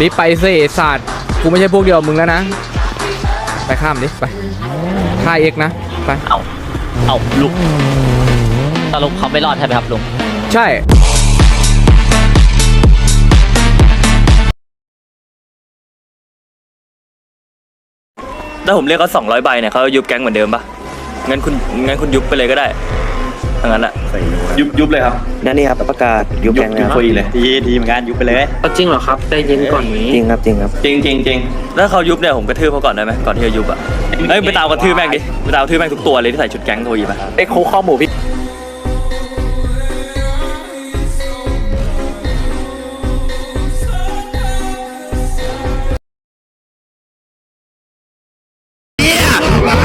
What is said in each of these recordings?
รีบไปสิไอ้สัตว์กูไม่ใช่พวกเดียวกับมึงแล้วนะ ไปข้ามดิ ไปฆ่าเอ็กนะ ไป เอาเอาลุงสรุปเขาไม่รอดใช่ไหมครับลุง ใช่ ถ้าผมเรียกเขาสองร้อยใบเนี่ยเขายุบแก๊งเหมือนเดิมปะงั้นคุณงั้นคุณยุบไปเลยก็ได้ ถ้างั้นอะยุบยุบเลยครับนั่นนี่ครับประกาศยุบแกงยุนะบครับฟรีเลยดีดีเหมือนกันยุบไปเลยจริงเหรอครับใจเย็นก่อนนี้จริงครับจริงครับจริงจริงจริงถ้าเขายุบเนี่ยผมกระทืบเขาก่อนได้ไหมก่อนที่จะยุบอะเอ้ยไปตามกระทืบแม่งดิไปตามกระทืบแม่งทุกตัวเลยที่ใส่ชุดแก๊งโทยีปะไอ้คูข้อหมูพี่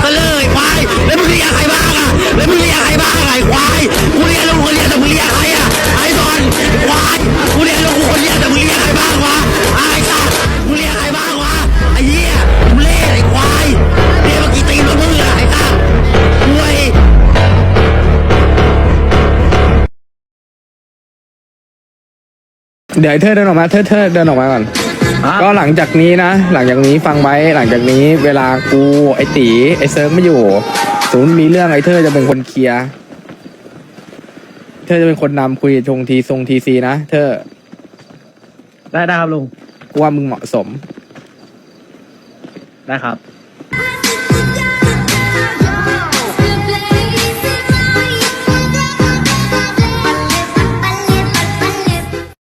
ก็เลยควายแล้วมึงเรียกใครบ้างอะ เดี๋ยวไอ้เธอเดินออกมาเธอเธอเดินออกมาก่อนก็หลังจากนี้นะ หลังจากนี้ฟังไว้หลังจากนี้เวลากูไอตีไอเซิร์ฟไม่อยู่สมมติมีเรื่องไอเธอจะเป็นคนเคลียร์เธอจะเป็นคนนำคุยชงทีทรงทีซีนะเธอได้ได้ครับลุงกูว่ามึงเหมาะสม ได้ครับ